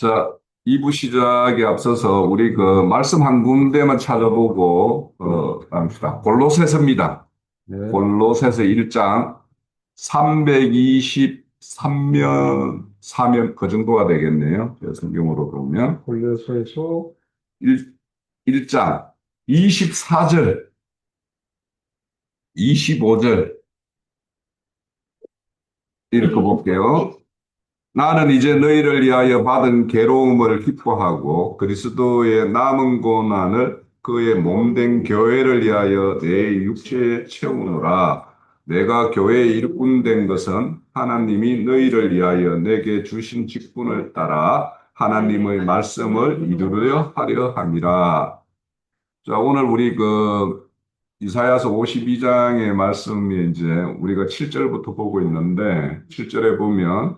자, 2부 시작에 앞서서 우리 그 말씀 한 군데만 찾아보고 어, 합시다. 골로새서입니다. 네. 골로새서 1장 323면 4면 그 정도가 되겠네요. 제 성경으로 보면 골로새서 1, 1장 24절 25절 읽어볼게요. 나는 이제 너희를 위하여 받은 괴로움을 기뻐하고 그리스도의 남은 고난을 그의 몸된 교회를 위하여 내 육체에 채우노라. 내가 교회의 일꾼 된 것은 하나님이 너희를 위하여 내게 주신 직분을 따라 하나님의 말씀을 이루려 하려 함이라. 자, 오늘 우리 그 이사야서 52장의 말씀이 이제 우리가 7절부터 보고 있는데 7절에 보면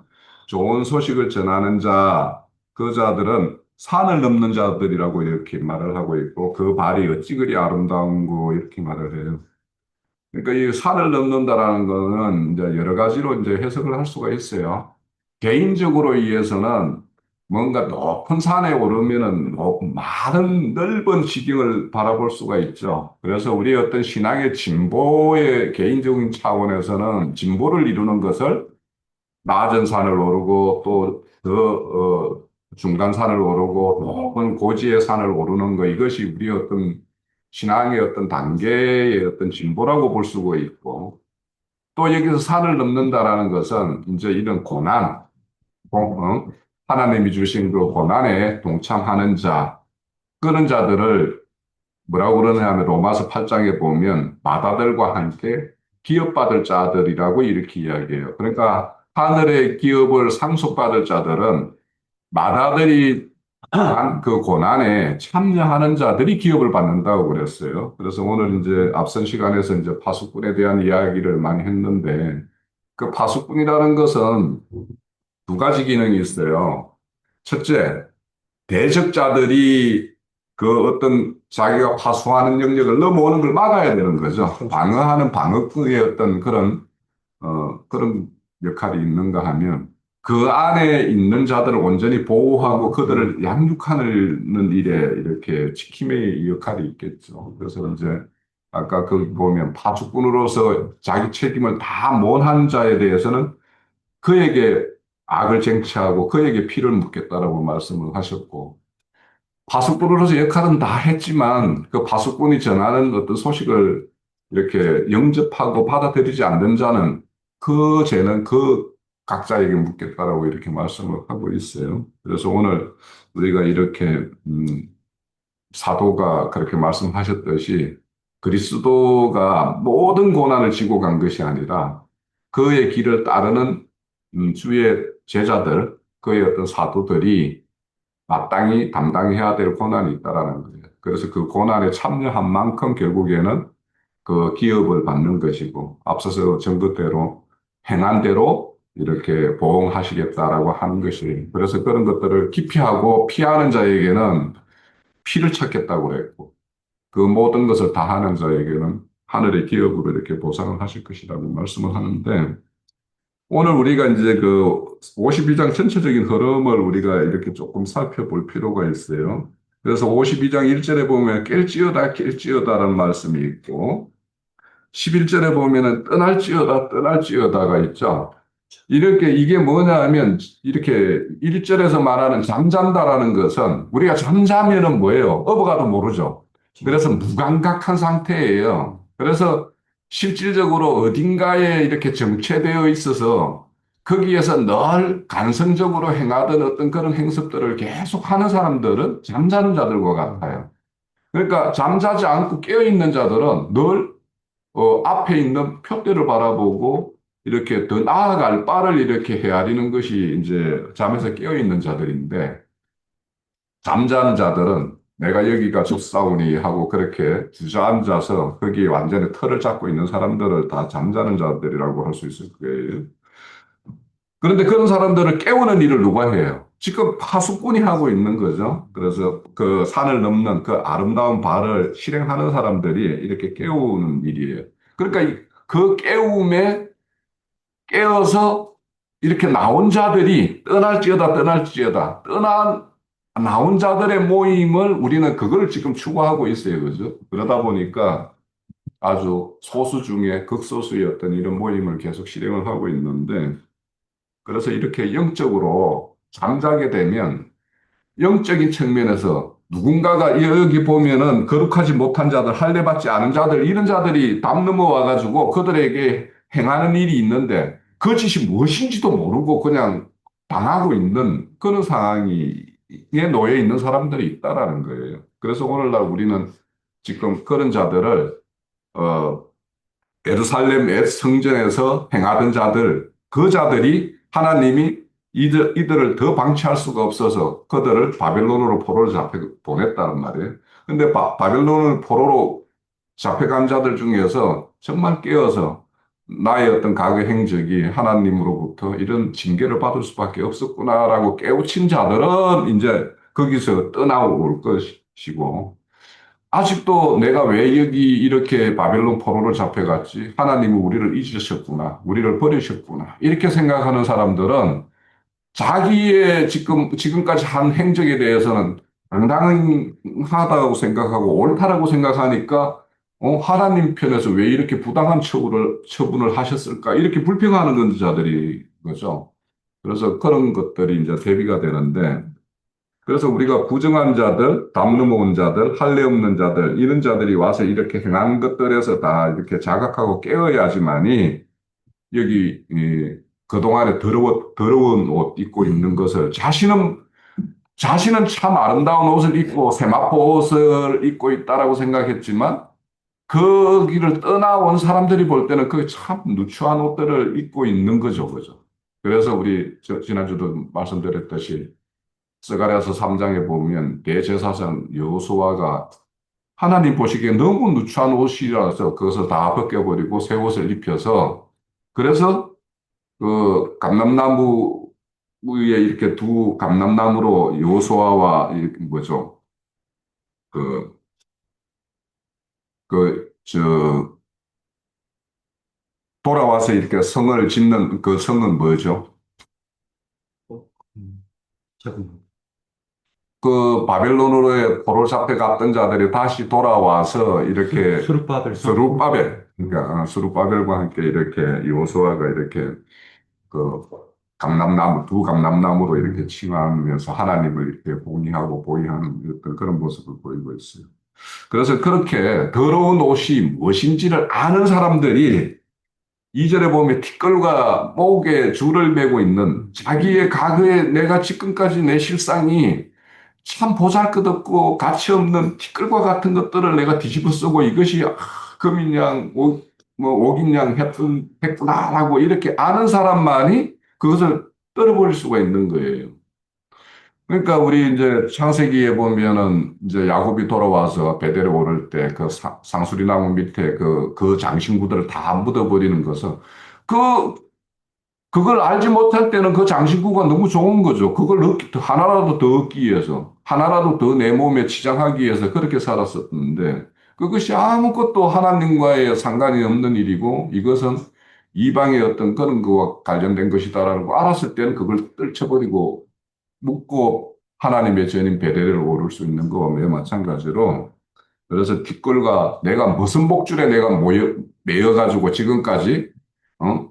좋은 소식을 전하는 자, 그 자들은 산을 넘는 자들이라고 이렇게 말을 하고 있고 그 발이 어찌 그리 아름다운고 이렇게 말을 해요. 그러니까 이 산을 넘는다라는 거는 이제 여러 가지로 이제 해석을 할 수가 있어요. 개인적으로 위해서는 뭔가 높은 산에 오르면은 높- 많은 넓은 지경을 바라볼 수가 있죠. 그래서 우리 어떤 신앙의 진보의 개인적인 차원에서는 진보를 이루는 것을 낮은 산을 오르고 또더 어, 중간 산을 오르고 높은 고지의 산을 오르는 거 이것이 우리 어떤 신앙의 어떤 단계의 어떤 진보라고 볼 수가 있고 또 여기서 산을 넘는다라는 것은 이제 이런 고난, 고- 어? 하나님이 주신 그 고난에 동참하는 자, 그런 자들을 뭐라고 그러냐면 로마서 8장에 보면 마다들과 함께 기업받을 자들이라고 이렇게 이야기해요. 그러니까 하늘의 기업을 상속받을 자들은 마다들이 한그 고난에 참여하는 자들이 기업을 받는다고 그랬어요. 그래서 오늘 이제 앞선 시간에서 이제 파수꾼에 대한 이야기를 많이 했는데 그 파수꾼이라는 것은 두 가지 기능이 있어요. 첫째, 대적자들이 그 어떤 자기가 파수하는 영역을 넘어오는 걸 막아야 되는 거죠. 방어하는 방어의 어떤 그런 어, 그런 역할이 있는가 하면 그 안에 있는 자들을 온전히 보호하고 그들을 양육하는 일에 이렇게 지킴의 역할이 있겠죠. 그래서 이제 아까 그 보면 파수꾼으로서 자기 책임을 다 못한 자에 대해서는 그에게 악을 쟁취하고 그에게 피를 묻겠다라고 말씀을 하셨고 파수꾼으로서 역할은 다 했지만 그 파수꾼이 전하는 어떤 소식을 이렇게 영접하고 받아들이지 않는 자는 그 죄는 그 각자에게 묻겠다라고 이렇게 말씀을 하고 있어요. 그래서 오늘 우리가 이렇게 음, 사도가 그렇게 말씀하셨듯이 그리스도가 모든 고난을 지고 간 것이 아니라 그의 길을 따르는 음, 주의 제자들, 그의 어떤 사도들이 마땅히 담당해야 될 고난이 있다라는 거예요. 그래서 그 고난에 참여한 만큼 결국에는 그 기업을 받는 것이고 앞서서 정도대로 행한 대로 이렇게 보응하시겠다라고 하는 것이 그래서 그런 것들을 기피하고 피하는 자에게는 피를 찾겠다고 그랬고 그 모든 것을 다 하는 자에게는 하늘의 기업으로 이렇게 보상을 하실 것이라고 말씀을 하는데 오늘 우리가 이제 그 52장 전체적인 흐름을 우리가 이렇게 조금 살펴볼 필요가 있어요. 그래서 52장 1절에 보면 깰지어다 깰지어다라는 말씀이 있고 11절에 보면은 떠날지어다 떠날지어다가 있죠. 이렇게 이게 뭐냐 하면 이렇게 1절에서 말하는 잠잔다라는 것은 우리가 잠자면은 뭐예요? 업어가도 모르죠. 그래서 무감각한 상태예요. 그래서 실질적으로 어딘가에 이렇게 정체되어 있어서 거기에서 늘 간성적으로 행하던 어떤 그런 행습들을 계속 하는 사람들은 잠자는 자들과 같아요. 그러니까 잠자지 않고 깨어있는 자들은 늘 어, 앞에 있는 표대를 바라보고 이렇게 더 나아갈 바를 이렇게 헤아리는 것이 이제 잠에서 깨어있는 자들인데 잠자는 자들은 내가 여기가 좋사오니 하고 그렇게 주저앉아서 거기에 완전히 털을 잡고 있는 사람들을 다 잠자는 자들이라고 할 수 있을 거예요. 그런데 그런 사람들을 깨우는 일을 누가 해요? 지금 파수꾼이 하고 있는 거죠. 그래서 그 산을 넘는 그 아름다운 발을 실행하는 사람들이 이렇게 깨우는 일이에요. 그러니까 이- 그 깨움에 깨어서 이렇게 나온 자들이 떠날지어다 떠날지어다 떠난 나온 자들의 모임을 우리는 그걸 지금 추구하고 있어요. 그죠? 그러다 보니까 아주 소수 중에 극소수의 어떤 이런 모임을 계속 실행을 하고 있는데 그래서 이렇게 영적으로 잠자게 되면 영적인 측면에서 누군가가 여기 보면은 거룩하지 못한 자들, 할례 받지 않은 자들, 이런 자들이 담 넘어와 가지고 그들에게 행하는 일이 있는데 그 짓이 무엇인지도 모르고 그냥 당하고 있는 그런 상황에 놓여 있는 사람들이 있다라는 거예요. 그래서 오늘날 우리는 지금 그런 자들을 어, 예루살렘 성전에서 행하던 자들, 그 자들이 하나님이 이들, 이들을 더 방치할 수가 없어서 그들을 바벨론으로 포로를 잡혀 보냈다는 말이에요. 근데 바, 바벨론 포로로 잡혀간 자들 중에서 정말 깨어서 나의 어떤 과거 행적이 하나님으로부터 이런 징계를 받을 수밖에 없었구나라고 깨우친 자들은 이제 거기서 떠나올 것이고 아직도 내가 왜 여기 이렇게 바벨론 포로로 잡혀갔지? 하나님은 우리를 잊으셨구나. 우리를 버리셨구나. 이렇게 생각하는 사람들은 자기의 지금, 지금까지 한 행적에 대해서는 당당하다고 생각하고 옳다라고 생각하니까 어, 하나님 편에서 왜 이렇게 부당한 처분을, 처분을 하셨을까? 이렇게 불평하는 자들이 거죠. 그래서 그런 것들이 이제 대비가 되는데, 그래서 우리가 부정한 자들, 담 넘어온 자들, 할례 없는 자들, 이런 자들이 와서 이렇게 행한 것들에서 다 이렇게 자각하고 깨어야지만이 여기, 이, 그동안에 더러워, 더러운 옷 입고 있는 것을 자신은, 자신은 참 아름다운 옷을 입고 세마포 옷을 입고 있다라고 생각했지만 거기를 떠나온 사람들이 볼 때는 그참 누추한 옷들을 입고 있는 거죠. 그죠. 그래서 우리 지난주도 말씀드렸듯이 스가랴서 3장에 보면 대제사장 여호수아가 하나님 보시기에 너무 누추한 옷이라서 그것을 다 벗겨버리고 새 옷을 입혀서 그래서 그 감람나무 위에 이렇게 두 감람나무로 여호수아와 뭐죠? 그 그, 저, 돌아와서 이렇게 성을 짓는 그 성은 뭐죠? 그 바벨론으로의 포로 잡혀 갔던 자들이 다시 돌아와서 이렇게 수르바벨 스룹바벨 그러니까 어, 스룹바벨과 함께 이렇게 요수아가 이렇게 그 감람나무 두 감람나무로 이렇게 칭하면서 하나님을 이렇게 봉의하고 보위하는 어떤 그런 모습을 보이고 있어요. 그래서 그렇게 더러운 옷이 무엇인지를 아는 사람들이 이절에 보면 티끌과 목에 줄을 매고 있는 자기의 과거에 내가 지금까지 내 실상이 참 보잘것없고 가치 없는 티끌과 같은 것들을 내가 뒤집어 쓰고 이것이 아, 오, 뭐 옥인양 했던 했구나라고 이렇게 아는 사람만이 그것을 떨어버릴 수가 있는 거예요. 그러니까 우리 이제 창세기에 보면은 이제 야곱이 돌아와서 베델에 오를 때 그 상수리 나무 밑에 그, 그 장신구들을 다 묻어버리는 것은 그, 그걸 알지 못할 때는 그 장신구가 너무 좋은 거죠. 그걸 얻기, 하나라도 더 얻기 위해서, 하나라도 더 내 몸에 치장하기 위해서 그렇게 살았었는데 그것이 아무것도 하나님과의 상관이 없는 일이고 이것은 이방의 어떤 그런 거와 관련된 것이다라고 알았을 때는 그걸 떨쳐버리고 묻고 하나님의 전인 베델을 오를 수 있는 거와 마찬가지로 그래서 뒷골과 내가 무슨 목줄에 내가 모여 매여가지고 지금까지 어?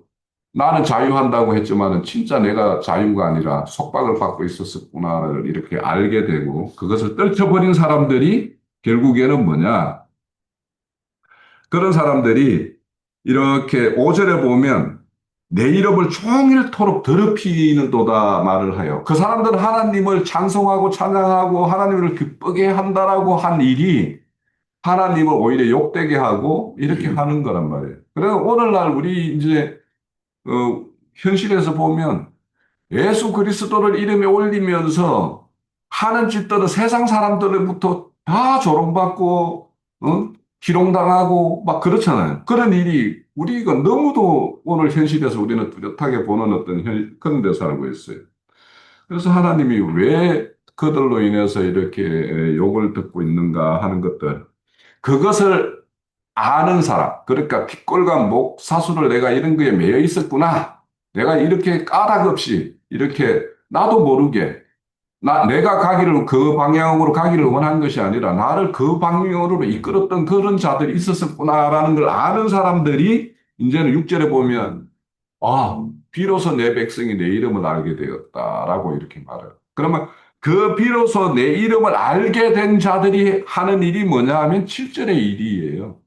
나는 자유한다고 했지만은 진짜 내가 자유가 아니라 속박을 받고 있었구나를 이렇게 알게 되고 그것을 떨쳐버린 사람들이 결국에는 뭐냐 그런 사람들이 이렇게 5절에 보면 내 이름을 종일토록 더럽히는 도다 말을 하여 그 사람들은 하나님을 찬송하고 찬양하고 하나님을 기쁘게 한다라고 한 일이 하나님을 오히려 욕되게 하고 이렇게 음. 하는 거란 말이에요. 그래서 오늘날 우리 이제 어, 현실에서 보면 예수 그리스도를 이름에 올리면서 하는 짓들은 세상 사람들로부터 다 조롱받고 어? 희롱당하고 막 그렇잖아요. 그런 일이 우리가 너무도 오늘 현실에서 우리는 뚜렷하게 보는 어떤 현, 그런 데 살고 있어요. 그래서 하나님이 왜 그들로 인해서 이렇게 욕을 듣고 있는가 하는 것들. 그것을 아는 사람. 그러니까 핏골과 목, 사수를 내가 이런 거에 매여 있었구나. 내가 이렇게 까닭 없이 이렇게 나도 모르게 나, 내가 가기를 그 방향으로 가기를 원한 것이 아니라 나를 그 방향으로 이끌었던 그런 자들이 있었구나라는 걸 아는 사람들이 이제는 6절에 보면 아, 비로소 내 백성이 내 이름을 알게 되었다라고 이렇게 말해요. 그러면 그 비로소 내 이름을 알게 된 자들이 하는 일이 뭐냐 하면 7절의 일이에요.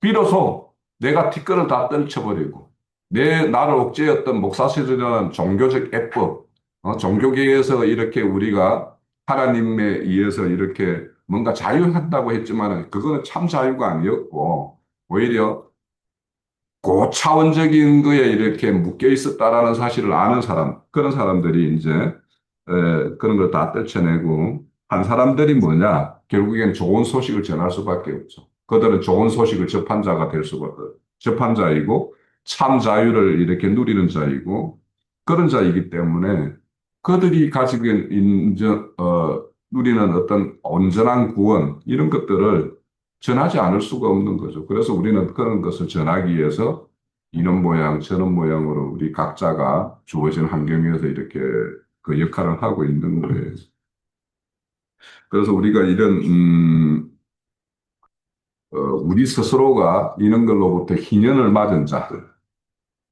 비로소 내가 티끌을 다 떨쳐버리고 내 나를 억제했던 목사실이라는 종교적 애법, 어, 종교계에서 이렇게 우리가 하나님에 의해서 이렇게 뭔가 자유한다고 했지만 그거는 참 자유가 아니었고 오히려 고차원적인 거에 이렇게 묶여 있었다라는 사실을 아는 사람 그런 사람들이 이제 에, 그런 걸 다 떨쳐내고 한 사람들이 뭐냐 결국엔 좋은 소식을 전할 수밖에 없죠. 그들은 좋은 소식을 접한 자가 될 수가 접한 자이고 참 자유를 이렇게 누리는 자이고 그런 자이기 때문에 그들이 가지고 있는 어, 누리는 어떤 온전한 구원 이런 것들을 전하지 않을 수가 없는 거죠. 그래서 우리는 그런 것을 전하기 위해서 이런 모양 저런 모양으로 우리 각자가 주어진 환경에서 이렇게 그 역할을 하고 있는 거예요. 그래서 우리가 이런 음, 어, 우리 스스로가 이런 걸로부터 희년을 맞은 자들,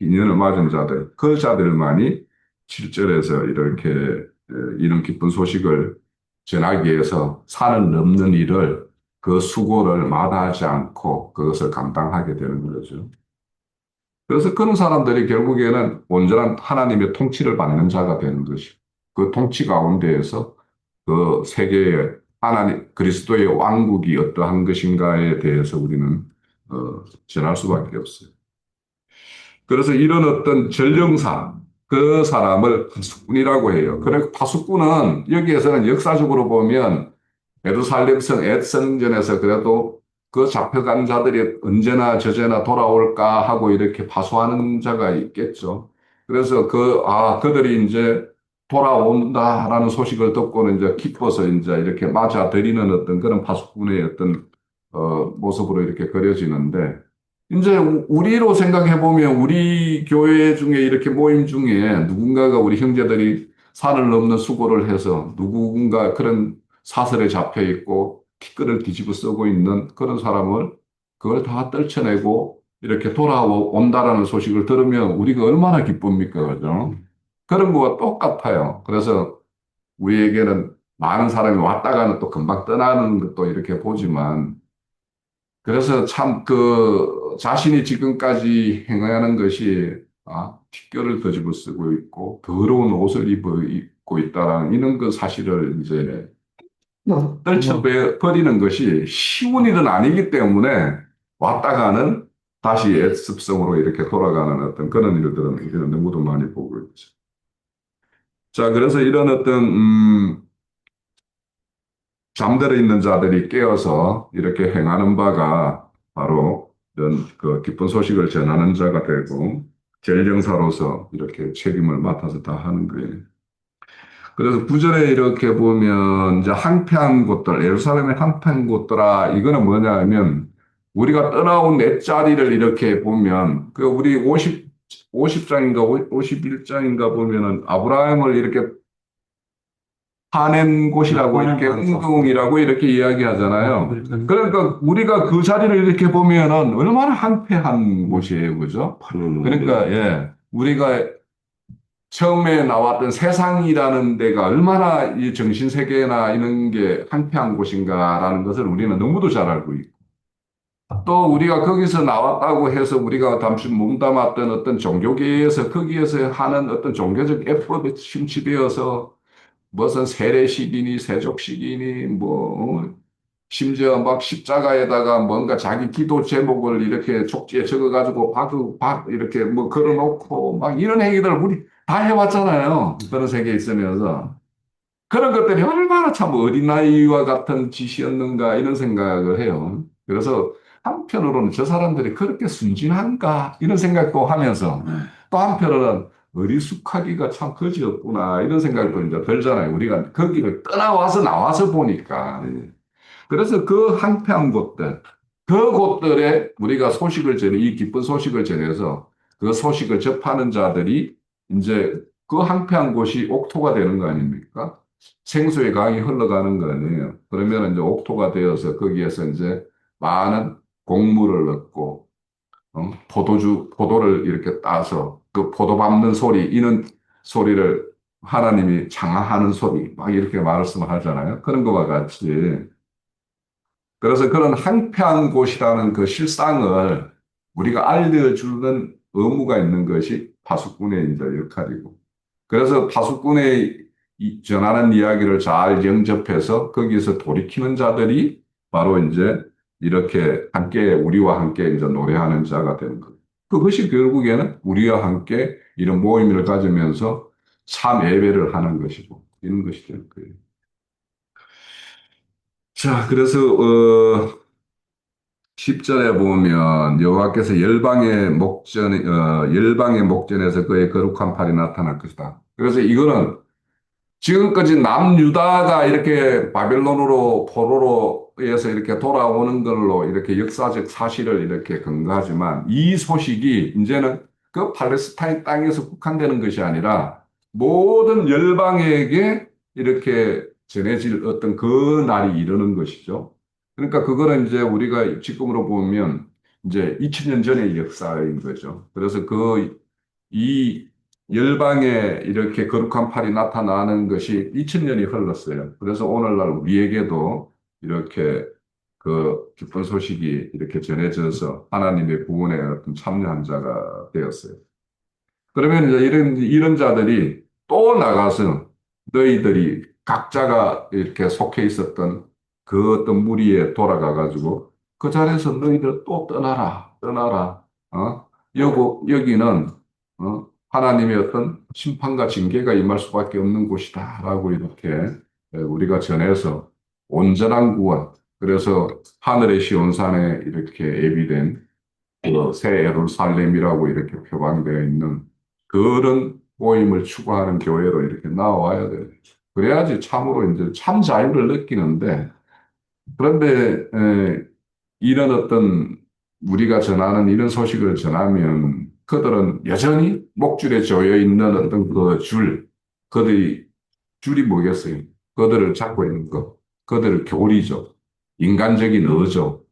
희년을 맞은 자들, 그 자들만이 7절에서 이렇게 에, 이런 기쁜 소식을 전하기 위해서 산을 넘는 일을 그 수고를 마다하지 않고 그것을 감당하게 되는 거죠. 그래서 그런 사람들이 결국에는 온전한 하나님의 통치를 받는 자가 되는 것이고 그 통치 가운데에서 그 세계의 하나님 그리스도의 왕국이 어떠한 것인가에 대해서 우리는 어, 전할 수밖에 없어요. 그래서 이런 어떤 전령사 그 사람을 파수꾼이라고 해요. 그래 파수꾼은 여기에서는 역사적으로 보면 예루살렘성 애성전에서 그래도 그 잡혀간 자들이 언제나 저제나 돌아올까 하고 이렇게 파수하는 자가 있겠죠. 그래서 그, 아, 그들이 이제 돌아온다라는 소식을 듣고는 이제 기뻐서 이제 이렇게 맞아들이는 어떤 그런 파수꾼의 어떤, 어, 모습으로 이렇게 그려지는데, 이제 우리로 생각해 보면 우리 교회 중에 이렇게 모임 중에 누군가가 우리 형제들이 산을 넘는 수고를 해서 누군가 그런 사슬에 잡혀 있고 티끌을 뒤집어 쓰고 있는 그런 사람을 그걸 다 떨쳐내고 이렇게 돌아온다라는 소식을 들으면 우리가 얼마나 기쁩니까, 그죠? 그런 거와 똑같아요. 그래서 우리에게는 많은 사람이 왔다 가는 또 금방 떠나는 것도 이렇게 보지만 그래서 참 그 자신이 지금까지 행하는 것이 아, 티끌을 더집어 쓰고 있고 더러운 옷을 입어 입고 있다라는 이런 그 사실을 이제 떨쳐 버리는 것이 쉬운 일은 아니기 때문에 왔다가는 다시 애습성으로 이렇게 돌아가는 어떤 그런 일들은 우리는 너무도 많이 보고 있죠. 자, 그래서 이런 어떤, 음, 잠들어 있는 자들이 깨어서 이렇게 행하는 바가 바로 이런 그 기쁜 소식을 전하는 자가 되고, 전령사로서 이렇게 책임을 맡아서 다 하는 거예요. 그래서 구절에 이렇게 보면 이제 항폐한 곳들, 예루살렘의 항폐한 곳들아, 이거는 뭐냐면 우리가 떠나온 내 자리를 이렇게 보면 그 우리 50 50장인가 51장인가 보면은 아브라함을 이렇게 파낸 곳이라고 이렇게 웅궁이라고 이렇게 이야기하잖아요. 그러니까 우리가 그 자리를 이렇게 보면은 얼마나 항폐한 곳이에요, 그죠? 그러니까 예, 우리가 처음에 나왔던 세상이라는 데가 얼마나 이 정신 세계나 이런 게 한패한 곳인가라는 것을 우리는 너무도 잘 알고 있고 또 우리가 거기서 나왔다고 해서 우리가 잠시 몸담았던 어떤 종교계에서 거기에서 하는 어떤 종교적 애법에 심취되어서 무슨 세례식이니 세족식이니 뭐 심지어 막 십자가에다가 뭔가 자기 기도 제목을 이렇게 족지에 적어가지고 박, 박 이렇게 뭐 걸어놓고 막 이런 행위들 우리 다 해왔잖아요. 그런 세계에 있으면서. 그런 것들이 얼마나 참 어린 아이와 같은 짓이었는가 이런 생각을 해요. 그래서 한편으로는 저 사람들이 그렇게 순진한가 이런 생각도 하면서 또 한편으로는 어리숙하기가 참 거지였구나 이런 생각도 이제 들잖아요. 우리가 거기를 떠나와서 나와서 보니까. 그래서 그 한패한 곳들, 그 곳들에 우리가 소식을 전해, 이 기쁜 소식을 전해서 그 소식을 접하는 자들이 이제 그 항폐한 곳이 옥토가 되는 거 아닙니까? 생수의 강이 흘러가는 거 아니에요. 그러면 이제 옥토가 되어서 거기에서 이제 많은 곡물을 넣고 어? 포도주 포도를 이렇게 따서 그 포도 밟는 소리 이는 소리를 하나님이 장하하는 소리 막 이렇게 말씀하잖아요. 그런 거와 같이 그래서 그런 항폐한 곳이라는 그 실상을 우리가 알려주는 의무가 있는 것이 파수꾼의 이제 역할이고 그래서 파수꾼의 이- 전하는 이야기를 잘 영접해서 거기서 돌이키는 자들이 바로 이제 이렇게 함께 우리와 함께 이제 노래하는 자가 되는 거예요. 그것이 결국에는 우리와 함께 이런 모임을 가지면서 참 예배를 하는 것이고 이런 것이 되는 거예요. 자, 그래서 어 10절에 보면 여호와께서 열방의 목전 어, 열방의 목전에서 그의 거룩한 팔이 나타날 것이다. 그래서 이거는 지금까지 남유다가 이렇게 바벨론으로 포로로 에서 이렇게 돌아오는 걸로 이렇게 역사적 사실을 이렇게 근거하지만 이 소식이 이제는 그 팔레스타인 땅에서 국한되는 것이 아니라 모든 열방에게 이렇게 전해질 어떤 그 날이 이르는 것이죠. 그러니까 그거는 이제 우리가 지금으로 보면 이제 2000년 전의 역사인 거죠. 그래서 그 이 열방에 이렇게 거룩한 팔이 나타나는 것이 2000년이 흘렀어요. 그래서 오늘날 우리에게도 이렇게 그 기쁜 소식이 이렇게 전해져서 하나님의 구원에 어떤 참여한 자가 되었어요. 그러면 이제 이런, 이런 자들이 또 나가서 너희들이 각자가 이렇게 속해 있었던 그 어떤 무리에 돌아가 가지고 그 자리에서 너희들 또 떠나라, 떠나라. 어? 여기, 여기는 어? 하나님의 어떤 심판과 징계가 임할 수밖에 없는 곳이다. 라고 이렇게 우리가 전해서 온전한 구원. 그래서 하늘의 시온산에 이렇게 예비된 그 새 예루살렘이라고 이렇게 표방되어 있는 그런 모임을 추구하는 교회로 이렇게 나와야 돼요. 그래야지 참으로 이제 참 자유를 느끼는데 그런데 에, 이런 어떤 우리가 전하는 이런 소식을 전하면 그들은 여전히 목줄에 조여 있는 어떤 그 줄, 그들이 줄이 뭐겠어요? 그들을 잡고 있는 것, 그들을 교리죠. 인간적인 의죠.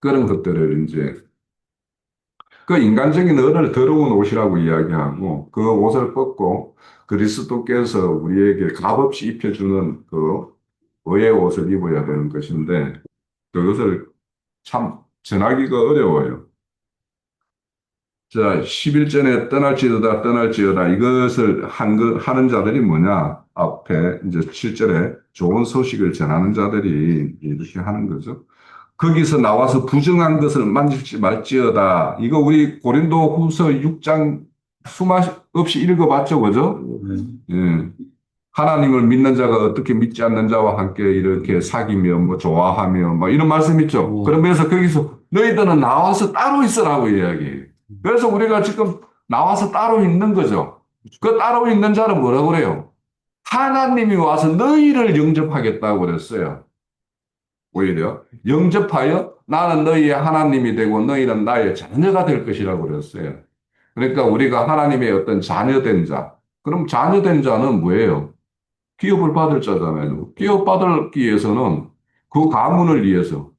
그런 것들을 이제 그 인간적인 의를 더러운 옷이라고 이야기하고 그 옷을 벗고 그리스도께서 우리에게 값없이 입혀주는 그 의의 옷을 입어야 되는 것인데 그것을 참 전하기가 어려워요. 자, 11절에 떠날지어다 떠날지어다 이것을 한 거, 하는 자들이 뭐냐? 앞에 이제 7절에 좋은 소식을 전하는 자들이 이렇게 하는 거죠. 거기서 나와서 부정한 것을 만질지 말지어다. 이거 우리 고린도 후서 6장 수마 없이 읽어봤죠, 그죠? 예. 하나님을 믿는 자가 어떻게 믿지 않는 자와 함께 이렇게 사귀며 뭐 좋아하며 뭐 이런 말씀 있죠. 오. 그러면서 거기서 너희들은 나와서 따로 있으라고 이야기해요. 그래서 우리가 지금 나와서 따로 있는 거죠. 그 따로 있는 자는 뭐라고 그래요? 하나님이 와서 너희를 영접하겠다고 그랬어요. 오히려 영접하여 나는 너희의 하나님이 되고 너희는 나의 자녀가 될 것이라고 그랬어요. 그러니까 우리가 하나님의 어떤 자녀된 자. 그럼 자녀된 자는 뭐예요? 기업을 받을 자잖아요. 기업 받기 위해서는 그 가문을 위해서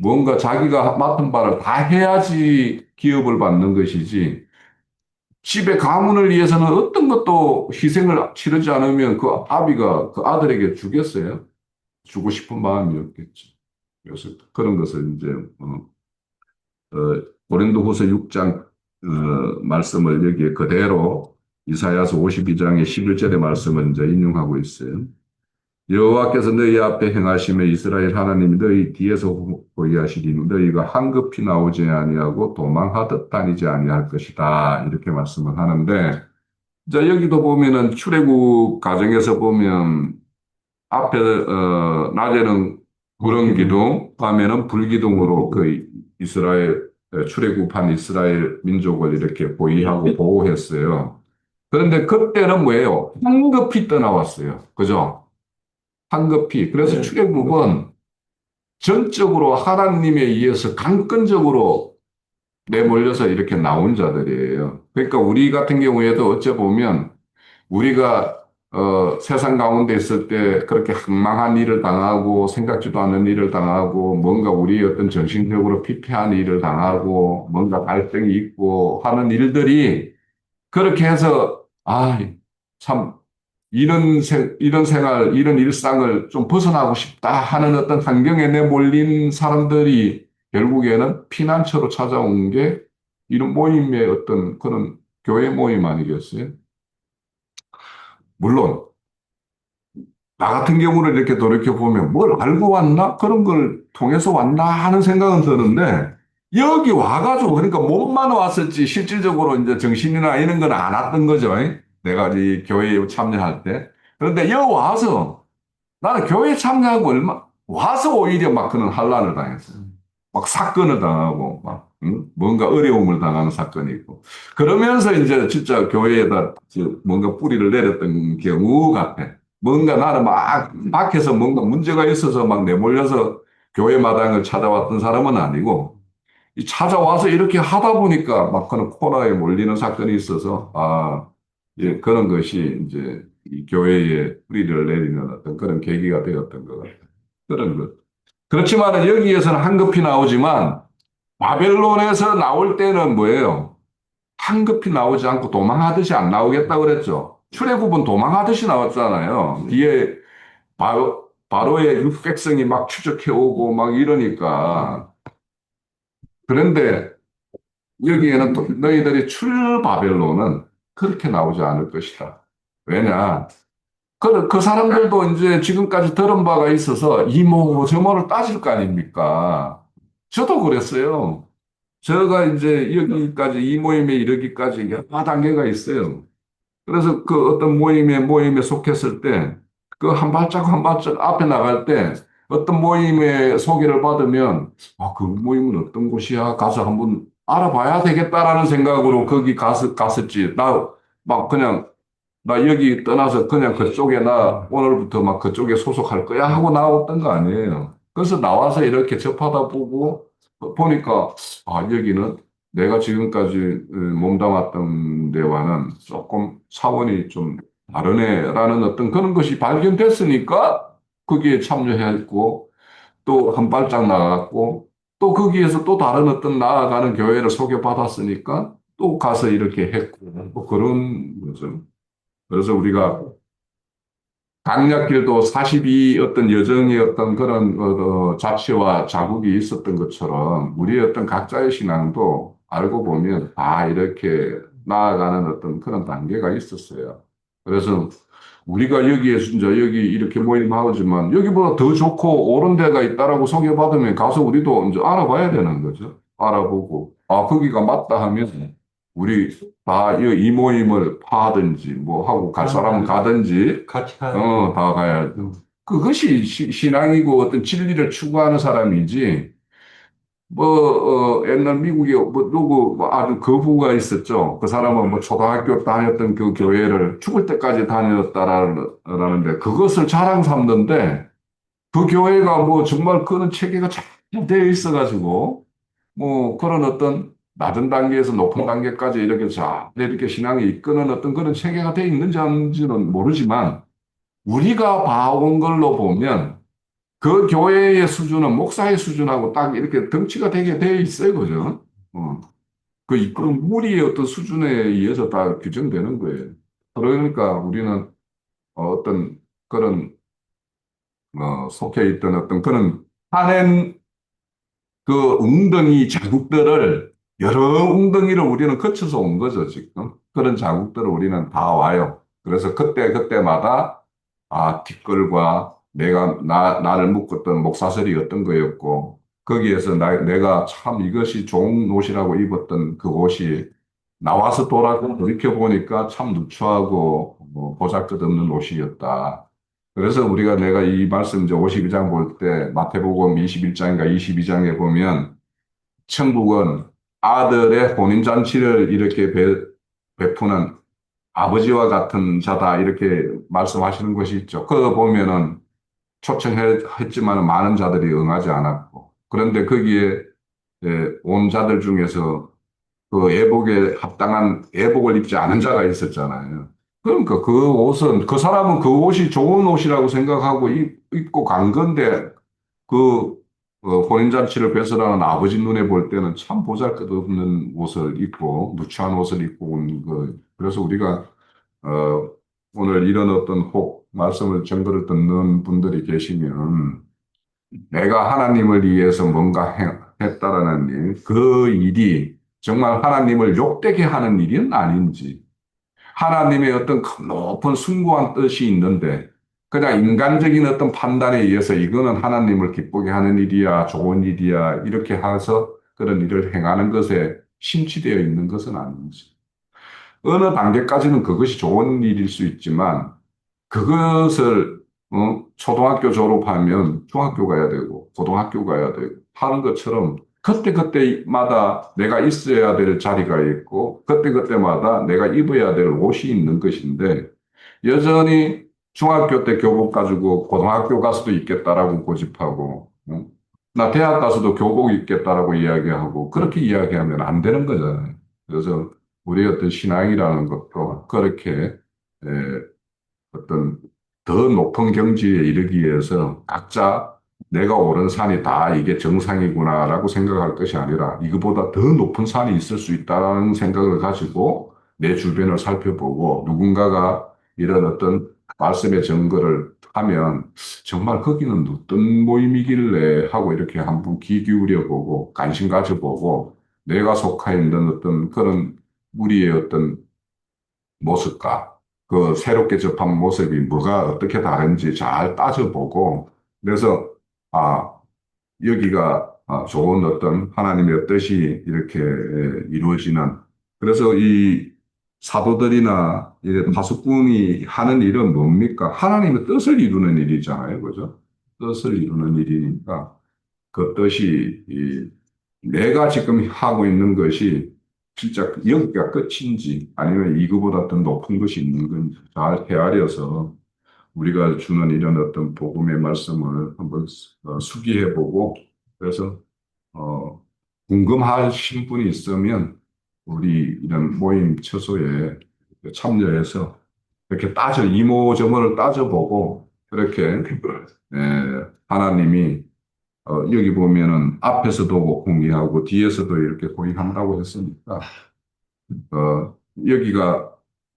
뭔가 자기가 맡은 바를 다 해야지 기업을 받는 것이지 집의 가문을 위해서는 어떤 것도 희생을 치르지 않으면 그 아비가 그 아들에게 주겠어요? 주고 싶은 마음이 없겠죠. 그래서 그런 것을 이제 어, 어, 고린도후서 6장 어, 말씀을 여기에 그대로 이사야서 52장의 11절의 말씀을 이제 인용하고 있어요. 여호와께서 너희 앞에 행하심에 이스라엘 하나님이 너희 뒤에서 보이하시리니 너희가 황급히 나오지 아니하고 도망하듯 다니지 아니할 것이다 이렇게 말씀을 하는데 자 여기도 보면은 출애굽 가정에서 보면 앞에 어, 낮에는 구름 기둥, 밤에는 불 기둥으로 그 이스라엘 출애굽한 이스라엘 민족을 이렇게 보위하고 보호했어요. 그런데 그때는 뭐예요? 황급히 떠나왔어요. 그죠? 황급히. 그래서 네. 출애굽은 전적으로 하나님에 의해서 강권적으로 내몰려서 이렇게 나온 자들이에요. 그러니까 우리 같은 경우에도 어째 보면 우리가 어, 세상 가운데 있을 때 그렇게 황망한 일을 당하고 생각지도 않은 일을 당하고 뭔가 우리 어떤 정신적으로 피폐한 일을 당하고 뭔가 갈등이 있고 하는 일들이 그렇게 해서 아, 참 이런 생, 이런 생활, 이런 일상을 좀 벗어나고 싶다 하는 어떤 환경에 내몰린 사람들이 결국에는 피난처로 찾아온 게 이런 모임의 어떤 그런 교회 모임 아니겠어요? 물론 나 같은 경우를 이렇게 돌이켜보면 뭘 알고 왔나? 그런 걸 통해서 왔나? 하는 생각은 드는데 여기 와가지고 그러니까 몸만 왔었지 실질적으로 이제 정신이나 이런 건 안 왔던 거죠. 내가 이 교회에 참여할 때. 그런데 여기 와서 나는 교회에 참여하고 얼마 와서 오히려 막 그런 환란을 당했어요. 막 사건을 당하고 막 응? 뭔가 어려움을 당하는 사건이 있고 그러면서 이제 진짜 교회에다 뭔가 뿌리를 내렸던 경우 같아. 뭔가 나는 막 밖에서 뭔가 문제가 있어서 막 내몰려서 교회 마당을 찾아왔던 사람은 아니고 찾아와서 이렇게 하다 보니까 막 그런 코너에 몰리는 사건이 있어서 아 예, 그런 것이 이제 이 교회에 뿌리를 내리는 어떤 그런 계기가 되었던 것 같아요. 그런 것. 그렇지만 여기에서는 한급히 나오지만 바벨론에서 나올 때는 뭐예요? 한급히 나오지 않고 도망하듯이 안 나오겠다 그랬죠. 출애굽은 도망하듯이 나왔잖아요. 뒤에 바로, 바로의 육백성이 막 추적해 오고 막 이러니까. 그런데 여기에는 또 너희들이 출 바벨론은 그렇게 나오지 않을 것이다. 왜냐? 그, 그 사람들도 이제 지금까지 들은 바가 있어서 이모 저모를 따질 거 아닙니까? 저도 그랬어요. 제가 이제 여기까지 이 모임에 이르기까지 여러 단계가 있어요. 그래서 그 어떤 모임에 모임에 속했을 때 그 한 발짝 한 발짝 앞에 나갈 때 어떤 모임에 소개를 받으면 아, 그 모임은 어떤 곳이야? 가서 한번 알아봐야 되겠다라는 생각으로 거기 가서 갔었지. 나 막 그냥 나 여기 떠나서 그냥 그쪽에 나 오늘부터 막 그쪽에 소속할 거야 하고 나왔던 거 아니에요. 그래서 나와서 이렇게 접하다 보고 보니까 아 여기는 내가 지금까지 몸담았던 데와는 조금 차원이 좀 다르네라는 어떤 그런 것이 발견됐으니까 거기에 참여했고 또 한 발짝 나갔고 또 거기에서 또 다른 어떤 나아가는 교회를 소개받았으니까 또 가서 이렇게 했고 뭐 그런 거죠. 그래서 우리가 강약길도 42 어떤 여정의 어떤 그런 어, 어, 자취와 자국이 있었던 것처럼 우리의 어떤 각자의 신앙도 알고 보면 다 이렇게 나아가는 어떤 그런 단계가 있었어요. 그래서 우리가 여기에 진짜 여기 이렇게 모임 하지만 여기보다 더 좋고 옳은 데가 있다라고 소개받으면 가서 우리도 이제 알아봐야 되는 거죠. 알아보고 아 거기가 맞다 하면 우리 다 이 모임을 파든지 뭐 하고 갈 사람은 가든지 같이 가. 어, 다 가야 돼. 그것이 시- 신앙이고 어떤 진리를 추구하는 사람이지. 뭐, 어, 옛날 미국에 뭐 누구 뭐 아는 거부가 있었죠. 그 사람은 뭐 초등학교 다녔던 그 교회를 죽을 때까지 다녔다라는데 그것을 자랑 삼는데 그 교회가 뭐 정말 그런 체계가 잘 되어 있어가지고 뭐 그런 어떤 낮은 단계에서 높은 단계까지 이렇게 잘 이렇게 신앙이 이끄는 어떤 그런 체계가 되어 있는지 아닌지는 모르지만 우리가 봐온 걸로 보면 그 교회의 수준은 목사의 수준하고 딱 이렇게 덩치가 되게 되어 있어요, 그죠? 어. 그 이끄는 무리의 어떤 수준에 의해서 다 규정되는 거예요. 그러니까 우리는 어떤 그런 어, 속해 있던 어떤 그런 한엔 그 웅덩이 자국들을 여러 웅덩이를 우리는 거쳐서 온 거죠, 지금. 그런 자국들을 우리는 다 와요. 그래서 그때 그때마다 아, 뒷걸과 내가 나 나를 묶었던 목사설이 어떤 거였고 거기에서 나, 내가 참 이것이 좋은 옷이라고 입었던 그 옷이 나와서 돌아서 돌이켜 보니까 참 누추하고 뭐 보잘것없는 옷이었다. 그래서 우리가 내가 이 말씀 이제 52장 볼 때 마태복음 21장인가 22장에 보면 천국은 아들의 혼인잔치를 이렇게 배, 베푸는 아버지와 같은 자다 이렇게 말씀하시는 것이 있죠. 그거 보면은 초청했지만 많은 자들이 응하지 않았고 그런데 거기에 예, 온 자들 중에서 그 애복에 합당한 애복을 입지 않은 자가 있었잖아요. 그러니까 그 옷은 그 사람은 그 옷이 좋은 옷이라고 생각하고 입, 입고 간 건데 그 어, 혼인잔치를 배설하는 아버지 눈에 볼 때는 참 보잘것없는 옷을 입고 누추한 옷을 입고 온 거. 그래서 우리가 어, 오늘 이런 어떤 혹 말씀을 정거를 듣는 분들이 계시면 내가 하나님을 위해서 뭔가 해- 했다라는 일, 그 일이 정말 하나님을 욕되게 하는 일은 아닌지, 하나님의 어떤 큰 높은 숭고한 뜻이 있는데, 그냥 인간적인 어떤 판단에 의해서 이거는 하나님을 기쁘게 하는 일이야, 좋은 일이야, 이렇게 해서 그런 일을 행하는 것에 심취되어 있는 것은 아닌지. 어느 단계까지는 그것이 좋은 일일 수 있지만, 그것을 어, 초등학교 졸업하면 중학교 가야 되고 고등학교 가야 되고 하는 것처럼 그때그때마다 내가 있어야 될 자리가 있고 그때그때마다 내가 입어야 될 옷이 있는 것인데 여전히 중학교 때 교복 가지고 고등학교 가서도 입겠다라고 고집하고 어? 나 대학 가서도 교복 입겠다라고 이야기하고 그렇게 이야기하면 안 되는 거잖아요. 그래서 우리 어떤 신앙이라는 것도 그렇게 에, 어떤 더 높은 경지에 이르기 위해서 각자 내가 오른 산이 다 이게 정상이구나라고 생각할 것이 아니라 이거보다 더 높은 산이 있을 수 있다는 생각을 가지고 내 주변을 살펴보고 누군가가 이런 어떤 말씀의 증거를 하면 정말 거기는 어떤 모임이길래 하고 이렇게 한번 귀 기울여 보고 관심 가져보고 내가 속해 있는 어떤 그런 우리의 어떤 모습과 그 새롭게 접한 모습이 뭐가 어떻게 다른지 잘 따져보고 그래서 아 여기가 아, 좋은 어떤 하나님의 뜻이 이렇게 에, 이루어지는 그래서 이 사도들이나 이런 파수꾼이 하는 일은 뭡니까? 하나님의 뜻을 이루는 일이잖아요, 그죠? 뜻을 이루는 일이니까 그 뜻이 이 내가 지금 하고 있는 것이 진짜 여기가 끝인지 아니면 이거보다 더 높은 것이 있는 건지 잘 헤아려서 우리가 주는 이런 어떤 복음의 말씀을 한번 어, 수기해보고 그래서 어, 궁금하신 분이 있으면 우리 이런 모임 처소에 참여해서 이렇게 따져 이모저모를 따져보고 그렇게 에, 하나님이 어, 여기 보면은 앞에서도 공개하고 뒤에서도 이렇게 공개한다고 했으니까 어, 여기가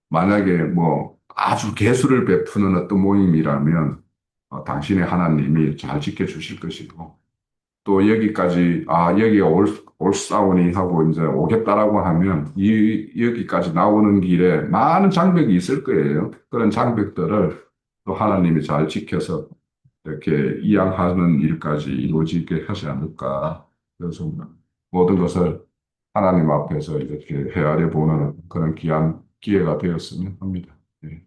만약에 뭐 아주 개수를 베푸는 어떤 모임이라면 어, 당신의 하나님이 잘 지켜주실 것이고 또 여기까지 아 여기가 올, 올사오니 하고 이제 오겠다라고 하면 이 여기까지 나오는 길에 많은 장벽이 있을 거예요. 그런 장벽들을 또 하나님이 잘 지켜서 이렇게 이양하는 일까지 이루어지게 하지 않을까. 그래서 모든 것을 하나님 앞에서 이렇게 헤아려 보는 그런 귀한 기회가 되었으면 합니다. 예.